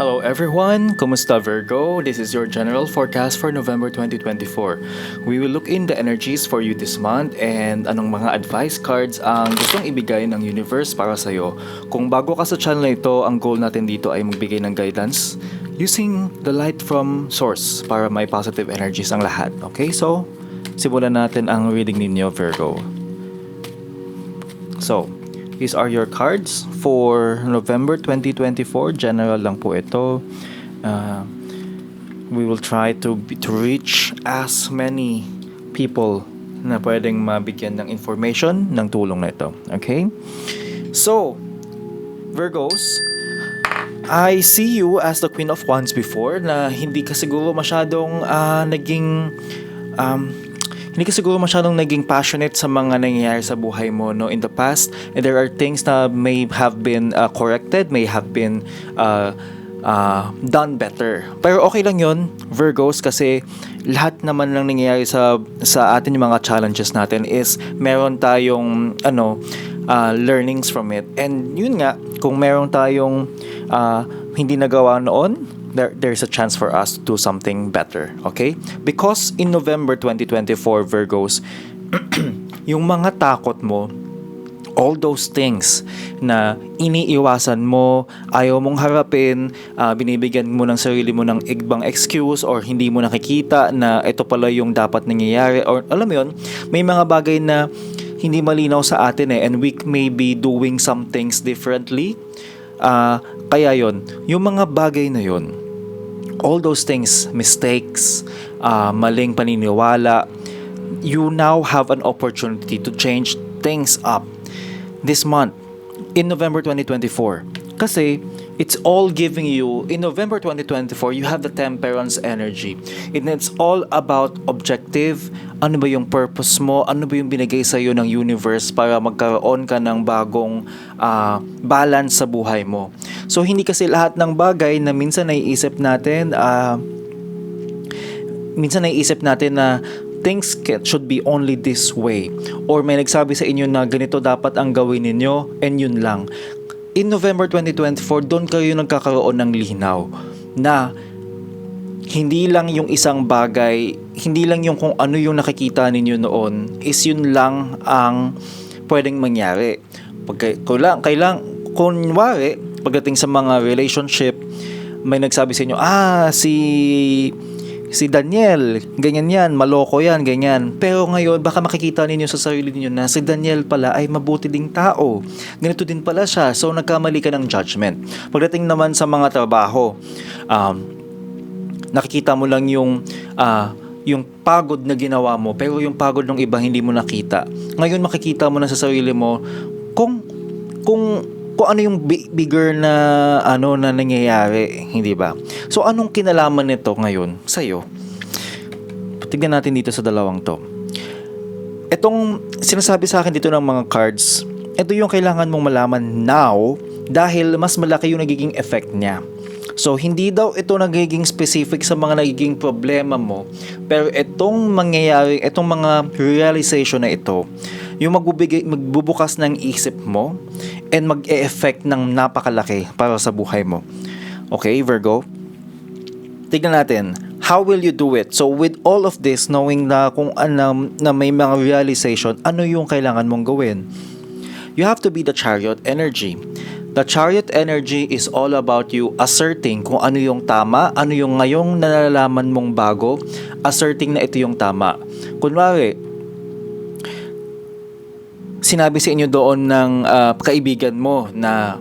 Hello everyone, Kumusta Virgo? This is your general forecast for November 2024. We will look in the energies for you this month and anong mga advice cards ang gustong ibigay ng universe para sa iyo. Kung bago ka sa channel na ito, ang goal natin dito ay magbigay ng guidance using the light from source para may positive energies ang lahat. Okay, so simulan natin ang reading ninyo Virgo. So, these are your cards for November 2024. General lang po ito. Uh, we will try to to reach as many people na pwedeng mabigyan ng information ng tulong na ito. Okay? So, Virgos, I see you as the Queen of Wands before na hindi ka siguro masyadong ah, naging um, hindi ka siguro masyadong naging passionate sa mga nangyayari sa buhay mo no in the past. And there are things na may have been uh, corrected may have been uh, uh, done better. Pero okay lang yon Virgos kasi lahat naman lang nangyayari sa sa atin yung mga challenges natin is meron tayong ano uh, learnings from it. And yun nga kung meron tayong uh, hindi nagawa noon there there's a chance for us to do something better okay because in November 2024 Virgos yung mga takot mo all those things na iniiwasan mo, ayaw mong harapin, ah, binibigyan mo ng sarili mo ng ibang excuse or hindi mo nakikita na ito pala yung dapat nangyayari or alam mo yun, may mga bagay na hindi malinaw sa atin eh and we may be doing some things differently. Ah, kaya yon yung mga bagay na yon all those things, mistakes, uh, maling paniniwala, you now have an opportunity to change things up this month in November 2024. Kasi it's all giving you in November 2024 you have the temperance energy. And it's all about objective. Ano ba yung purpose mo? Ano ba yung binigay sa iyo ng universe para magkaroon ka ng bagong ah, balance sa buhay mo so hindi kasi lahat ng bagay na minsan naiisip natin ah, minsan naiisip natin na things should be only this way or may nagsabi sa inyo na ganito dapat ang gawin ninyo and yun lang in November 2024 doon kayo nagkakaroon ng linaw na hindi lang yung isang bagay, hindi lang yung kung ano yung nakikita ninyo noon, is yun lang ang pwedeng mangyari. Pag kailang, kailang, kunwari, pagdating sa mga relationship, may nagsabi sa inyo, ah, si si Daniel, ganyan yan, maloko yan, ganyan. Pero ngayon, baka makikita ninyo sa sarili ninyo na si Daniel pala ay mabuti ding tao. Ganito din pala siya. So, nagkamali ka ng judgment. Pagdating naman sa mga trabaho, um, nakikita mo lang yung ah, yung pagod na ginawa mo pero yung pagod ng iba hindi mo nakita. Ngayon makikita mo na sa sarili mo kung kung kung ano yung bi- bigger na ano na nangyayari, hindi ba? So anong kinalaman nito ngayon sa iyo? Tignan natin dito sa dalawang to. Itong sinasabi sa akin dito ng mga cards, ito yung kailangan mong malaman now dahil mas malaki yung nagiging effect niya. So, hindi daw ito nagiging specific sa mga nagiging problema mo, pero itong mangyayari, itong mga realization na ito, yung magbubigay, magbubukas ng isip mo and mag-e-effect ng napakalaki para sa buhay mo. Okay, Virgo? Tignan natin, how will you do it? So with all of this, knowing na kung ano, na may mga realization, ano yung kailangan mong gawin? You have to be the chariot energy. The chariot energy is all about you asserting kung ano yung tama, ano yung ngayong nalalaman mong bago, asserting na ito yung tama. Kunwari, sinabi sa inyo doon ng ah, kaibigan mo na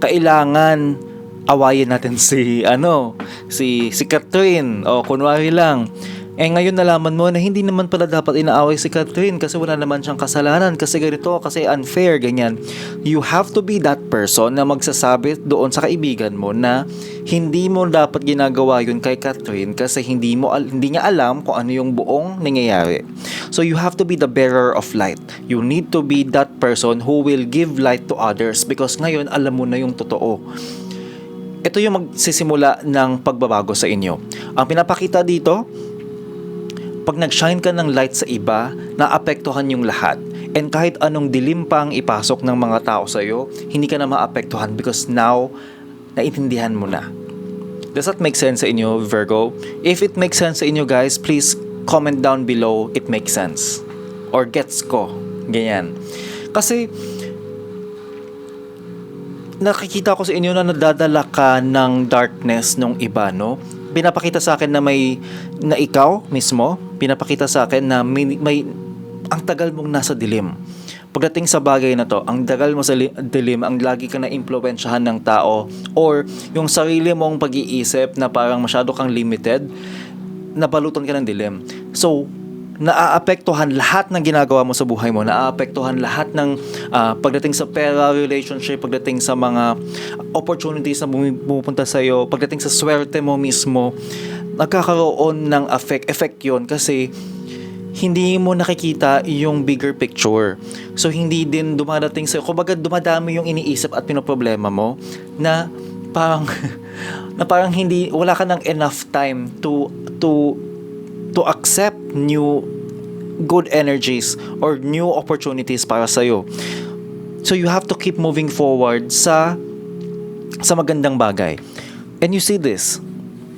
kailangan awayin natin si ano si si Catherine. O kunwari lang eh ngayon nalaman mo na hindi naman pala dapat inaaway si Catherine kasi wala naman siyang kasalanan kasi ganito kasi unfair ganyan. You have to be that person na magsasabi doon sa kaibigan mo na hindi mo dapat ginagawa yun kay Catherine kasi hindi mo hindi niya alam kung ano yung buong nangyayari. So you have to be the bearer of light. You need to be that person who will give light to others because ngayon alam mo na yung totoo. Ito yung magsisimula ng pagbabago sa inyo. Ang pinapakita dito, pag nag-shine ka ng light sa iba, naapektuhan yung lahat. And kahit anong dilim pa ang ipasok ng mga tao sa iyo, hindi ka na maapektuhan because now naintindihan mo na. Does that make sense sa inyo, Virgo? If it makes sense sa inyo, guys, please comment down below it makes sense. Or gets ko. Ganyan. Kasi, nakikita ko sa inyo na nadadala ka ng darkness nung iba, no? Pinapakita sa akin na may, na ikaw mismo, pinapakita sa akin na may, may ang tagal mong nasa dilim. Pagdating sa bagay na to, ang tagal mo sa li- dilim, ang lagi ka na impluwensyahan ng tao, or yung sarili mong pag-iisip na parang masyado kang limited, nabalutan ka ng dilim. So, naaapektuhan lahat ng ginagawa mo sa buhay mo, naaapektuhan lahat ng ah, pagdating sa pera, relationship, pagdating sa mga opportunities na pumupunta sa iyo, pagdating sa swerte mo mismo, nagkakaroon ng effect, effect yun kasi hindi mo nakikita yung bigger picture. So, hindi din dumadating sa kumbaga dumadami yung iniisip at pinoproblema mo na parang na parang hindi wala ka ng enough time to to to accept new good energies or new opportunities para sa So you have to keep moving forward sa sa magandang bagay. And you see this,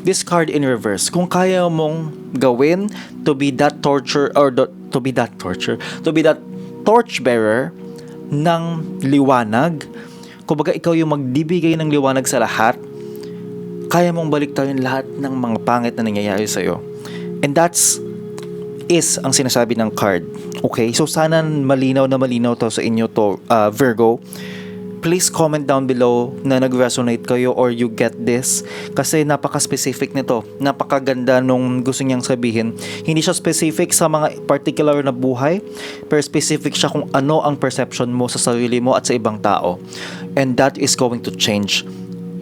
this card in reverse. Kung kaya mong gawin to be that torture or the, to be that torture, to be that torch bearer ng liwanag, kumbaga ikaw yung magbibigay ng liwanag sa lahat, kaya mong baliktarin lahat ng mga pangit na nangyayari sa'yo. And that's is ang sinasabi ng card. Okay? So sana malinaw na malinaw to sa inyo to uh, Virgo. Please comment down below na nag-resonate kayo or you get this kasi napaka-specific nito. Napakaganda nung gusto niyang sabihin. Hindi siya specific sa mga particular na buhay, pero specific siya kung ano ang perception mo sa sarili mo at sa ibang tao. And that is going to change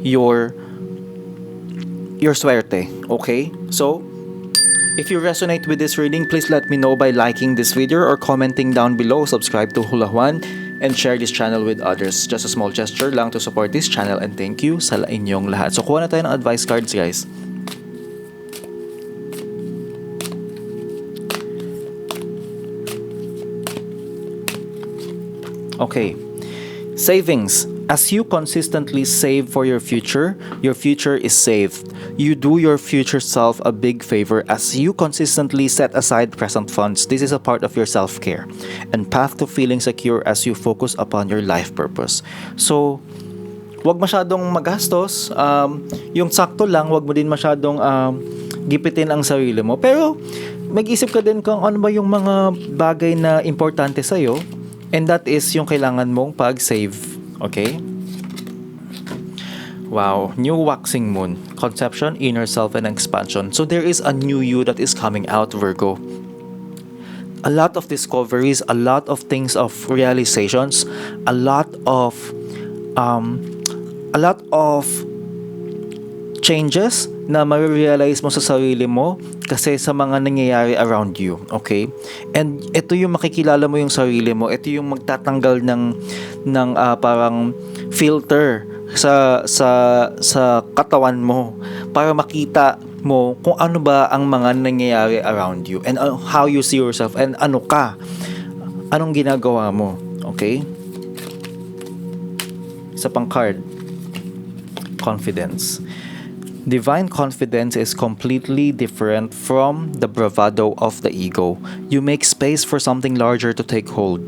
your your swerte. Okay? So, If you resonate with this reading, please let me know by liking this video or commenting down below. Subscribe to Hula Juan and share this channel with others. Just a small gesture lang to support this channel and thank you sa inyong lahat. So kuha na tayo ng advice cards guys. Okay. Savings. As you consistently save for your future, your future is saved. You do your future self a big favor as you consistently set aside present funds. This is a part of your self care and path to feeling secure as you focus upon your life purpose. So, wag masyadong magastos. Um, yung sakto lang, wag mo din masyadong um, gipitin ang sarili mo. Pero, mag-isip ka din kung ano ba yung mga bagay na importante sa'yo. And that is yung kailangan mong pag-save. Okay? Wow, new waxing moon, conception, inner self, and expansion. So there is a new you that is coming out, Virgo. A lot of discoveries, a lot of things of realizations, a lot of um, a lot of changes na marirealize mo sa sarili mo kasi sa mga nangyayari around you, okay? And ito yung makikilala mo yung sarili mo, ito yung magtatanggal ng ng ah, parang filter sa sa sa katawan mo para makita mo kung ano ba ang mga nangyayari around you and uh, how you see yourself and ano ka. Anong ginagawa mo okay? Sa pang card. Confidence Divine confidence is completely different from the bravado of the ego. You make space for something larger to take hold.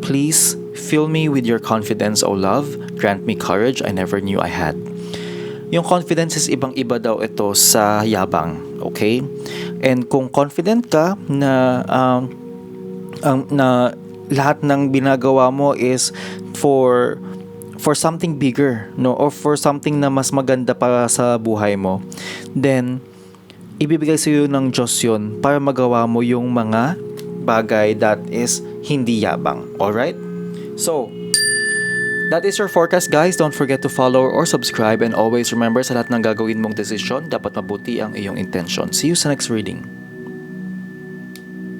Please fill me with your confidence, O love. Grant me courage I never knew I had. Yung confidence is ibang-iba daw ito sa yabang, okay? And kung confident ka na um, ang na lahat ng binagawa mo is for for something bigger no or for something na mas maganda para sa buhay mo then ibibigay sa iyo ng Diyos yun para magawa mo yung mga bagay that is hindi yabang alright so That is your forecast guys. Don't forget to follow or subscribe and always remember sa lahat ng gagawin mong desisyon, dapat mabuti ang iyong intention. See you sa next reading.